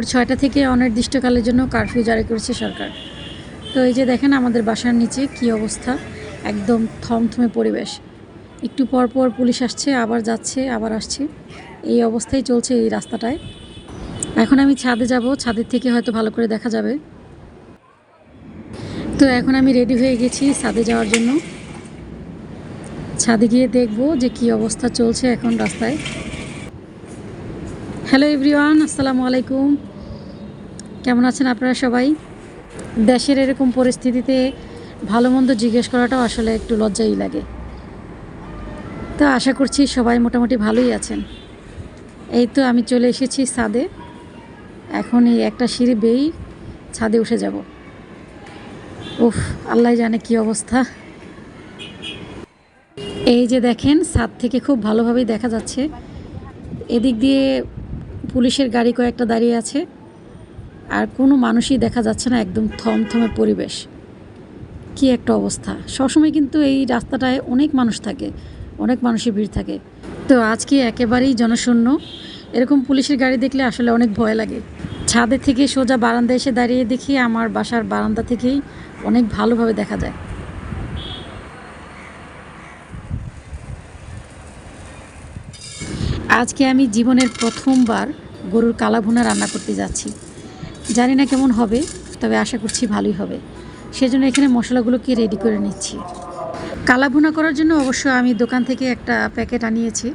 ভোর ছয়টা থেকে অনির্দিষ্টকালের জন্য কারফিউ জারি করেছে সরকার। তো এই যে দেখেন আমাদের বাসার নিচে কি অবস্থা, একদম থমথমে পরিবেশ। একটু পর পর পুলিশ আসছে, আবার যাচ্ছে, আবার আসছে। এই অবস্থায় চলছে এই রাস্তাটায়। এখন আমি ছাদে যাব, ছাদের থেকে হয়তো ভালো করে দেখা যাবে। তো এখন আমি রেডি হয়ে গেছি ছাদে যাওয়ার জন্য। ছাদে গিয়ে দেখব যে কি অবস্থা চলছে এখন রাস্তায়। হ্যালো এভরিওয়ান, আসসালামু আলাইকুম। কেমন আছেন আপনারা সবাই? দেশের এরকম পরিস্থিতিতে ভালো মন্দ জিজ্ঞেস করাটাও আসলে একটু লজ্জাই লাগে। তো আশা করছি সবাই মোটামুটি ভালোই আছেন। এই তো আমি চলে এসেছি ছাদে। এখন এই একটা সিঁড়ি বেয়েই ছাদে উঠে যাব। উফ, আল্লাহ জানে কি অবস্থা। এই যে দেখেন, ছাদ থেকে খুব ভালোভাবেই দেখা যাচ্ছে। এদিক দিয়ে পুলিশের গাড়ি কয়েকটা দাঁড়িয়ে আছে। আর কোনো মানুষই দেখা যাচ্ছে না একদম থমথমে পরিবেশ। কি একটা অবস্থা। সবসময় কিন্তু এই রাস্তাটায় অনেক মানুষ থাকে, অনেক মানুষের ভিড় থাকে। তো আজকে একেবারেই জনশূন্য। এরকম পুলিশের গাড়ি দেখলে আসলে অনেক ভয় লাগে। ছাদে থেকে সোজা বারান্দা এসে দাঁড়িয়ে দেখি আমার বাসার বারান্দা থেকেই অনেক ভালোভাবে দেখা যায়। আজকে আমি জীবনের প্রথমবার গরুর কালাভুনা রান্না করতে যাচ্ছি। জানি না কেমন হবে, তবে আশা করছি ভালোই হবে। সেজন্য এখানে মশলাগুলোকে রেডি করে নিচ্ছি। কালাভুনা করার জন্য অবশ্য আমি দোকান থেকে একটা প্যাকেট আনিয়েছি,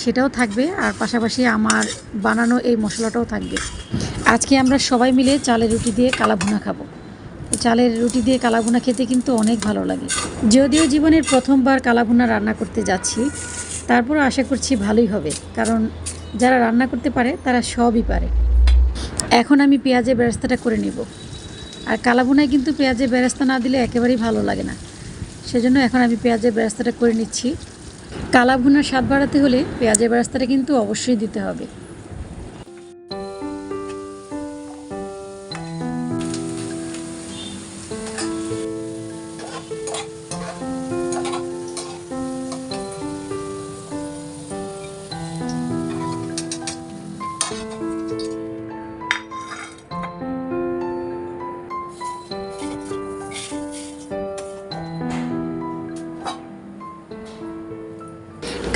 সেটাও থাকবে, আর পাশাপাশি আমার বানানো এই মশলাটাও থাকবে। আজকে আমরা সবাই মিলে চালের রুটি দিয়ে কালাভুনা খাব। চালের রুটি দিয়ে কালা কালাভুনা খেতে কিন্তু অনেক ভালো লাগে। যদিও জীবনের প্রথমবার কালাভুনা রান্না করতে যাচ্ছি তারপর আশা করছি ভালোই হবে, কারণ যারা রান্না করতে পারে, তারা সবই পারে। এখন আমি পেঁয়াজের ব্যবস্থাটা করে নিব। আর কালাবুনায় কিন্তু পেঁয়াজের ব্যবস্থা না দিলে একেবারেই ভালো লাগে না। সেজন্য এখন আমি পেঁয়াজের ব্যবস্থাটা করে নিচ্ছি। কালাভুনার স্বাদ বাড়াতে হলে পেঁয়াজের ব্যবস্থাটা কিন্তু অবশ্যই দিতে হবে।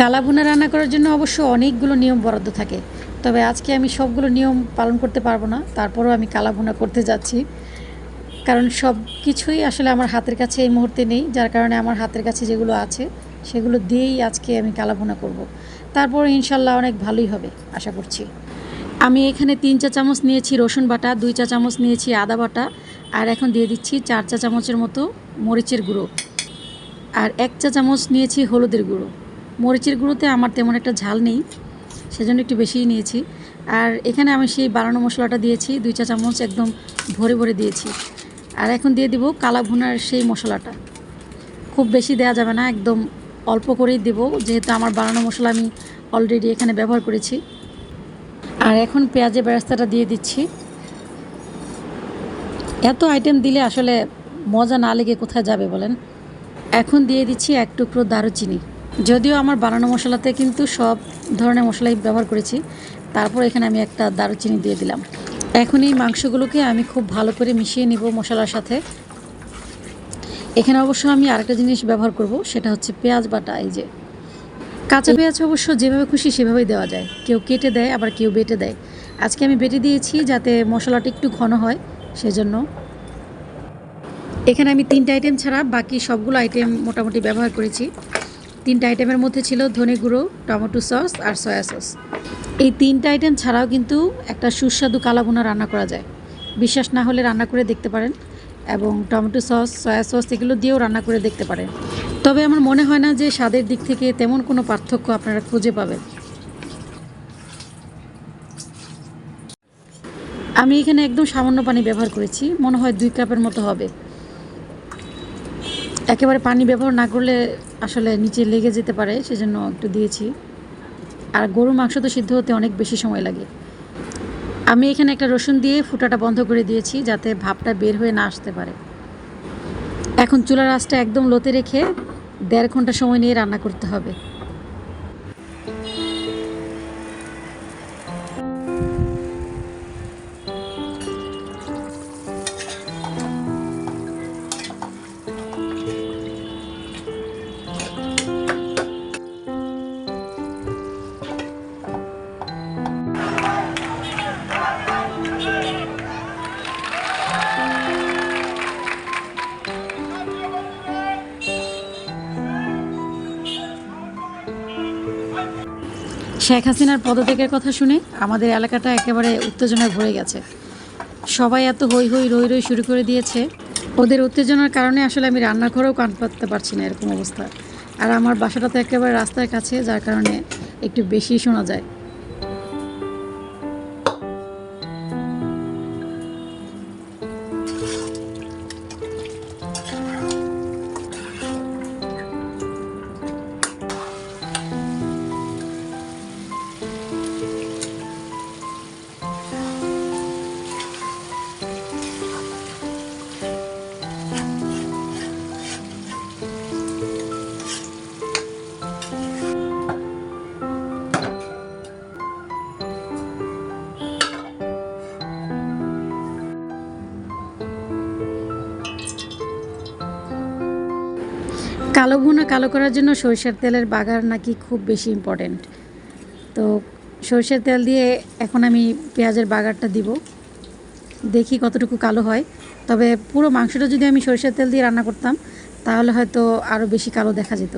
কালাভুনা রান্না করার জন্য অবশ্য অনেকগুলো নিয়ম বরাদ্দ থাকে। তবে আজকে আমি সবগুলো নিয়ম পালন করতে পারব না, তারপরও আমি কালাভুনা করতে যাচ্ছি। কারণ সব কিছুই আসলে আমার হাতের কাছে এই মুহূর্তে নেই, যার কারণে আমার হাতের কাছে যেগুলো আছে, সেগুলো দিয়েই আজকে আমি কালাভুনা করব। তারপর ইনশাল্লাহ অনেক ভালোই হবে, আশা করছি। আমি এখানে তিন চা চামচ নিয়েছি রসুন বাটা, দুই চা চামচ নিয়েছি আদা বাটা, আর এখন দিয়ে দিচ্ছি চার চা চামচের মতো মরিচের গুঁড়ো। আর এক চা চামচ নিয়েছি হলুদের গুঁড়ো। মরিচের গুঁড়োতে আমার তেমন একটা ঝাল নেই, সেজন্য একটু বেশিই নিয়েছি। আর এখানে আমি সেই বানানো মশলাটা দিয়েছি, দুই চা চামচ একদম ভরে ভরে দিয়েছি। আর এখন দিয়ে দিব কালা ভুনার সেই মশলাটা। খুব বেশি দেওয়া যাবে না, একদম অল্প করেই দেব, যেহেতু আমার বানানো মশলা আমি অলরেডি এখানে ব্যবহার করেছি। আর এখন পেঁয়াজের বেরাস্তাটা দিয়ে দিচ্ছি। এত আইটেম দিলে আসলে মজা না লেগে কোথায় যাবে বলেন? এখন দিয়ে দিচ্ছি এক টুকরো দারুচিনি। যদিও আমার বানানো মশলাতে কিন্তু সব ধরনের মশলাই ব্যবহার করেছি। তারপর এখানে আমি একটা দারুচিনি দিয়ে দিলাম। এখন এই মাংসগুলোকে আমি খুব ভালো করে মিশিয়ে নিব মশলার সাথে। এখানে অবশ্য আমি আরেকটা জিনিস ব্যবহার করব সেটা হচ্ছে পেঁয়াজ বাটা এই যে। কাঁচা পেঁয়াজ অবশ্য যেভাবে খুশি সেভাবেই দেওয়া যায়। কেউ কেটে দেয় আবার কেউ বেটে দেয়। আজকে আমি বেটে দিয়েছি যাতে মশলাটা একটু ঘন হয় সেজন্য। এখানে আমি তিনটা আইটেম ছাড়া বাকি সবগুলো আইটেম মোটামুটি ব্যবহার করেছি। তিনটা আইটেমের মধ্যে ছিল ধনে গুঁড়ো, টমেটো সস আর সয়া সস এই তিনটা আইটেম ছাড়াও কিন্তু একটা সুস্বাদু কালাভুনা রান্না করা যায়। বিশ্বাস না হলে রান্না করে দেখতে পারেন এবং টমেটো সস সয়া সস এগুলো দিয়েও রান্না করে দেখতে পারেন। তবে আমার মনে হয় না যে স্বাদের দিক থেকে তেমন কোনো পার্থক্য আপনারা খুঁজে পাবেন। আমি এখানে একদম সামান্য পানি ব্যবহার করেছি, মনে হয় দুই কাপের মতো হবে। একেবারে পানি ব্যবহার না করলে আসলে নিচে লেগে যেতে পারে, সেজন্য একটু দিয়েছি। আর গরু মাংস তো সিদ্ধ হতে অনেক বেশি সময় লাগে। আমি এখানে একটা রসুন দিয়ে ফুটাটা বন্ধ করে দিয়েছি, যাতে ভাপটা বের হয়ে না আসতে পারে। এখন চুলার আঁচটা একদম লোতে রেখে দেড় ঘণ্টা সময় নিয়ে রান্না করতে হবে। শেখ হাসিনার পদত্যাগের কথা শুনে আমাদের এলাকাটা একেবারে উত্তেজনায় ভরে গেছে। সবাই এত হই হই রই রই শুরু করে দিয়েছে। ওদের উত্তেজনার কারণে আসলে আমি রান্নাঘরেও কান পাততে পারছি না এরকম অবস্থা। আর আমার বাসাটা তো একেবারে রাস্তার কাছে, যার কারণে একটু বেশি শোনা যায়। কালো ভুনা কালো করার জন্য সরষের তেলের বাগার নাকি খুব বেশি ইম্পর্টেন্ট তো সরষের তেল দিয়ে এখন আমি পেঁয়াজের বাগারটা দিব। দেখি কতটুকু কালো হয়। তবে পুরো মাংসটা যদি আমি সরষের তেল দিয়ে রান্না করতাম, তাহলে হয়তো আরও বেশি কালো দেখা যেত।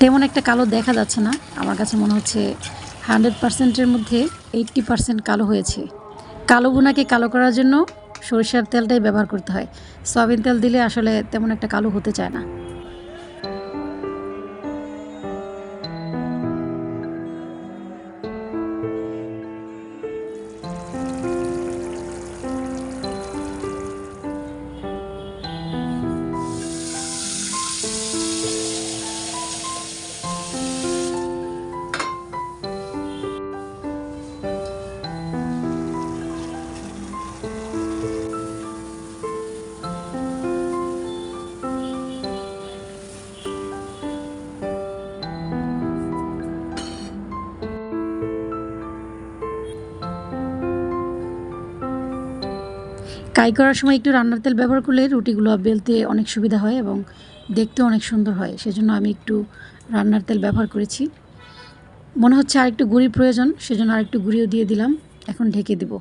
তেমন একটা কালো দেখা যাচ্ছে না। আমার কাছে মনে হচ্ছে হান্ড্রেড পার্সেন্টের মধ্যে এইট্টি পার্সেন্ট কালো হয়েছে। কালো বোনাকে কালো করার জন্য সরিষার তেলটাই ব্যবহার করতে হয়। সয়াবিন তেল দিলে আসলে তেমন একটা কালো হতে চায় না। কাই করার সময় একটু রান্নার তেল ব্যবহার করলে রুটিগুলো বেলতে অনেক সুবিধা হয় এবং দেখতে অনেক সুন্দর হয়। সেজন্য আমি একটু রান্নার তেল ব্যবহার করেছি। মনে হচ্ছে আরেকটু গুঁড়ির প্রয়োজন, সেজন্য আরেকটু গুঁড়িও দিয়ে দিলাম। এখন ঢেকে দিব।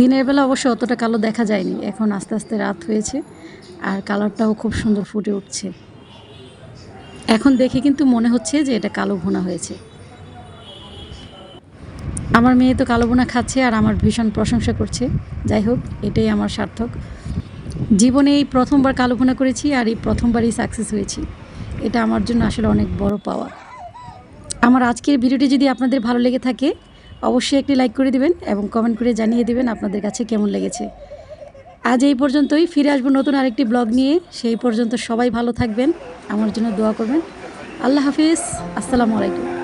দিনের বেলা অবশ্য অতটা কালো দেখা যায়নি। এখন আস্তে আস্তে রাত হয়েছে আর কালারটাও খুব সুন্দর ফুটে উঠছে। এখন দেখে কিন্তু মনে হচ্ছে যে এটা কালো ভুনা হয়েছে। আমার মেয়ে তো কালো বোনা খাচ্ছে আর আমার ভীষণ প্রশংসা করছে। যাই হোক, এটাই আমার সার্থক। জীবনে এই প্রথমবার কালো ভুনা করেছি আর এই প্রথমবারই সাকসেস হয়েছি। এটা আমার জন্য আসলে অনেক বড় পাওয়া। আমার আজকের ভিডিওটি যদি আপনাদের ভালো লেগে থাকে অবশ্যই একটি লাইক করে দিবেন এবং কমেন্ট করে জানিয়ে দিবেন আপনাদের কাছে কেমন লেগেছে। আজ এই পর্যন্তই, ফিরে আসব নতুন আরেকটি ব্লগ নিয়ে। সেই পর্যন্ত সবাই ভালো থাকবেন, আমার জন্য দোয়া করবেন। আল্লাহ হাফিজ, আসসালামু আলাইকুম।